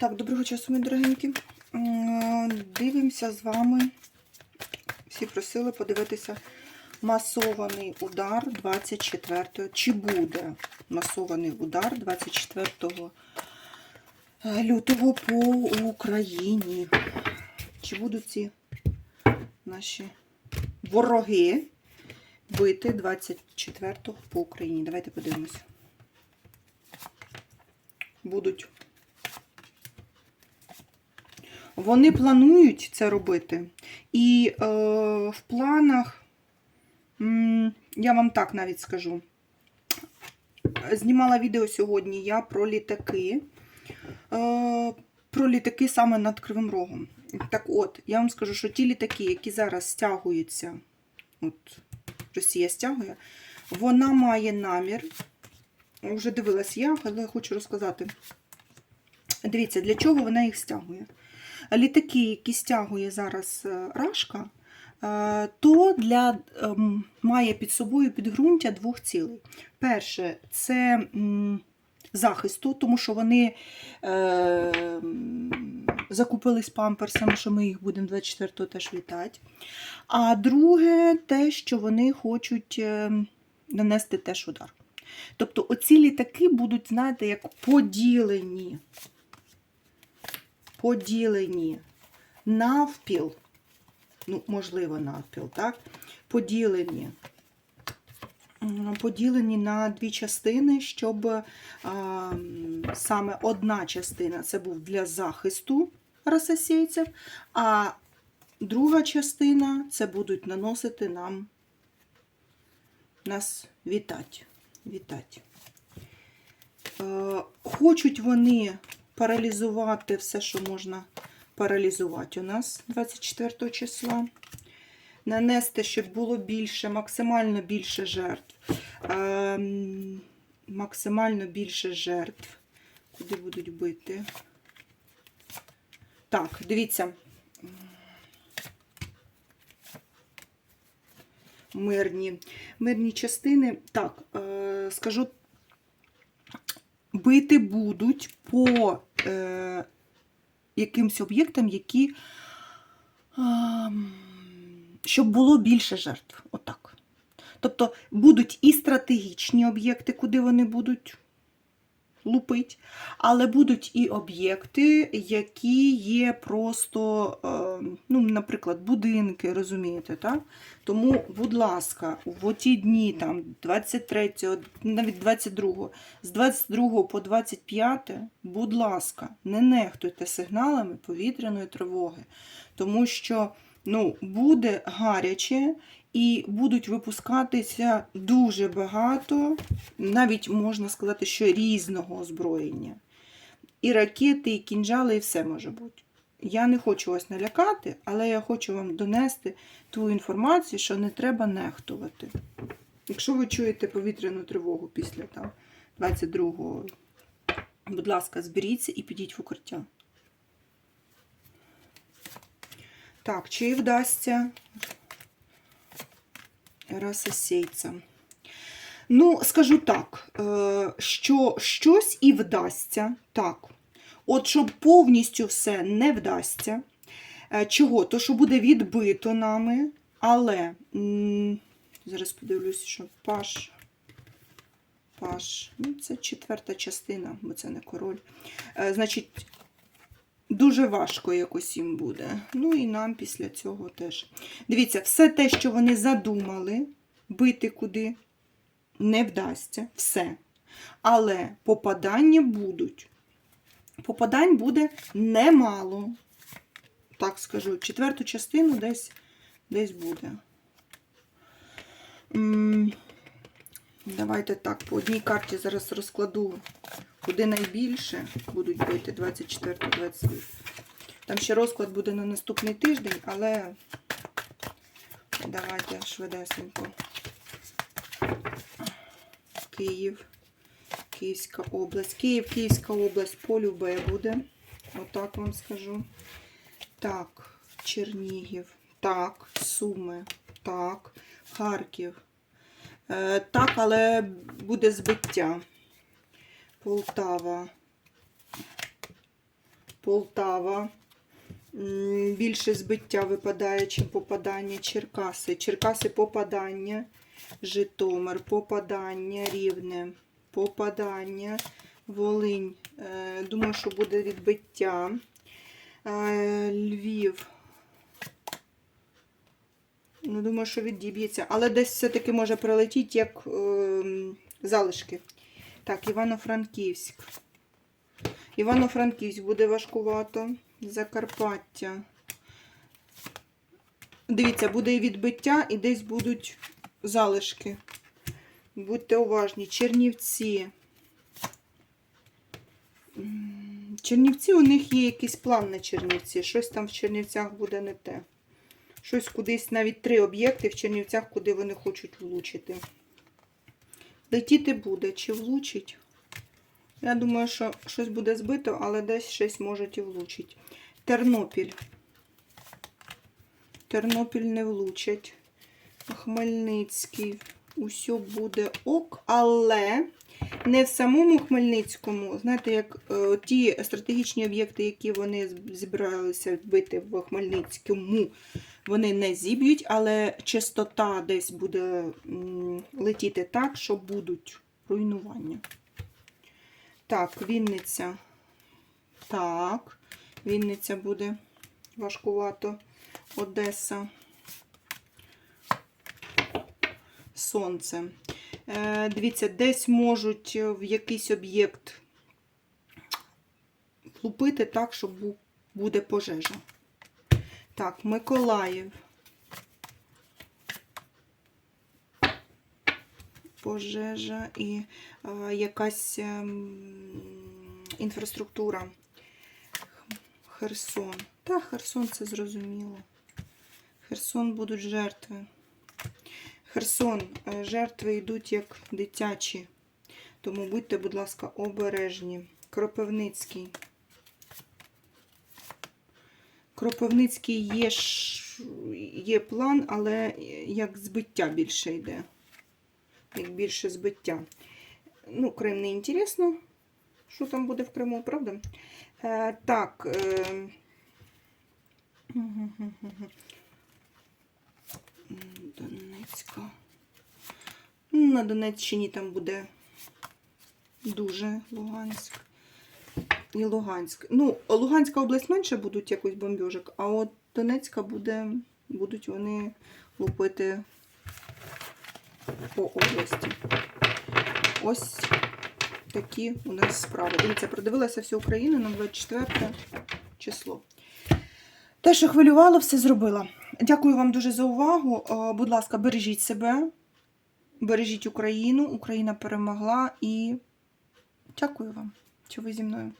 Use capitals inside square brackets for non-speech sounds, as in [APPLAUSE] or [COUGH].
Так, доброго часу, мої дорогенькі. Дивимося з вами. Всі просили подивитися масований удар 24-го. Чи буде масований удар 24 лютого по Україні? Чи будуть ці наші вороги бити 24-го по Україні? Давайте подивимося. Будуть. Вони планують це робити. І е, в планах, я вам так навіть скажу, знімала відео сьогодні я про літаки. Е, про літаки саме над Кривим Рогом. Так от, я вам скажу, що ті літаки, які зараз стягуються, от Росія стягує, вона має намір. Вже дивилась я, але хочу розказати. Дивіться, для чого вона їх стягує. Літаки, які стягує зараз е, Рашка, е, то для, ем, має під собою підґрунтя двох цілей. Перше, це захисту, тому що вони е, закупились памперсами, що ми їх будемо 24-го теж вітати. А друге, те, що вони хочуть е, нанести теж удар. Тобто оці літаки будуть, знаєте, як поділені. Поділені навпіл, ну, можливо, навпіл, так? Поділені. Поділені на дві частини, щоб а, саме одна частина це був для захисту рососійців, а друга частина це будуть наносити нам нас вітать. вітать. Е, Хочуть вони паралізувати все, що можна паралізувати у нас 24 числа. Нанести, щоб було більше, максимально більше жертв. Ем, максимально більше жертв. Куди будуть бити? Так, дивіться. Мирні. Мирні частини. Так, е, скажу бити будуть по е, якимсь об'єктам, які. Щоб було більше жертв. Отак. Тобто будуть і стратегічні об'єкти, куди вони будуть лупити, але будуть і об'єкти, які є просто, е, ну, наприклад, будинки, розумієте, так? Тому, будь ласка, в оті дні, там, 23, навіть 22, з 22 по 25, будь ласка, не нехтуйте сигналами повітряної тривоги, тому що ну, буде гаряче і будуть випускатися дуже багато, навіть можна сказати, що різного озброєння. І ракети, і кінжали, і все може бути. Я не хочу вас налякати, але я хочу вам донести ту інформацію, що не треба нехтувати. Якщо ви чуєте повітряну тривогу після там, 22-го, будь ласка, зберіться і підіть в укриття. Так, чи вдасться расосейця? Ну, скажу так, е, що щось і вдасться, так. От щоб повністю все не вдасться. Е, Чого? То, що буде відбито нами, але зараз подивлюсь, що паш. Паш. Ну, це четверта частина, бо це не король. Е, Значить, дуже важко якось їм буде. Ну і нам після цього теж. Дивіться, все те, що вони задумали, бити куди, не вдасться. Все. Але попадання будуть. Попадань буде немало. Так скажу, четверту частину десь, десь буде. Давайте так, по одній карті зараз розкладу, куди найбільше будуть бити 24-25. Там ще розклад буде на наступний тиждень, але давайте швидесенько. Київ, Київська область. Київ, Київська область полюбе буде. Отак вам скажу. Так, Чернігів. Так, Суми. Так, Харків. Е, Так, але буде збиття. Полтава. Полтава. Більше збиття випадає, чим попадання. Черкаси. Черкаси попадання. Житомир, попадання, Рівне, попадання, Волинь. Е, Думаю, що буде відбиття. Е, Львів. Ну, думаю, що відіб'ється. Але десь все-таки може прилетіти як ем, залишки. Так, Івано-Франківськ. Івано-Франківськ буде важкувато. Закарпаття. Дивіться, буде і відбиття, і десь будуть залишки. Будьте уважні. Чернівці. Чернівці, у них є якийсь план на Чернівці. Щось там в Чернівцях буде не те. Щось кудись, навіть три об'єкти в Чернівцях, куди вони хочуть влучити. Летіти буде, чи влучить? Я думаю, що щось буде збито, але десь щось можуть і влучить. Тернопіль. Тернопіль не влучать. Хмельницький. Усьо буде ок, але не в самому Хмельницькому. Знаєте, як е, ті стратегічні об'єкти, які вони зібралися бити в Хмельницькому, вони не зіб'ють, але частота десь буде летіти так, що будуть руйнування. Так, Вінниця. Так, Вінниця буде важкувато. Одеса. Сонце. Е, дивіться, десь можуть в якийсь об'єкт влупити так, що буде пожежа. Так, Миколаїв. Пожежа і е, якась ем, інфраструктура. Херсон. Та, Херсон це зрозуміло. Херсон будуть жертви. Херсон, е, жертви йдуть як дитячі. Тому будьте, будь ласка, обережні. Кропивницький. Кропивницький є, є план, але як збиття більше йде. Як більше збиття. Ну, Крим не інтересно, що там буде в Криму, правда? Е, так. Е, [LAUGHS] Донецька. Ну, На Донеччині там буде дуже Луганськ. І Луганськ. Ну, Луганська область менше будуть якось бомбіжок, а от Донецька буде, будуть вони лупити по області. Ось такі у нас справи. Дивіться, продивилася всю Україну на 24 число. Те, що хвилювало, все зробила. Дякую вам дуже за увагу. Е, Будь ласка, бережіть себе, бережіть Україну. Україна перемогла і дякую вам, що ви зі мною.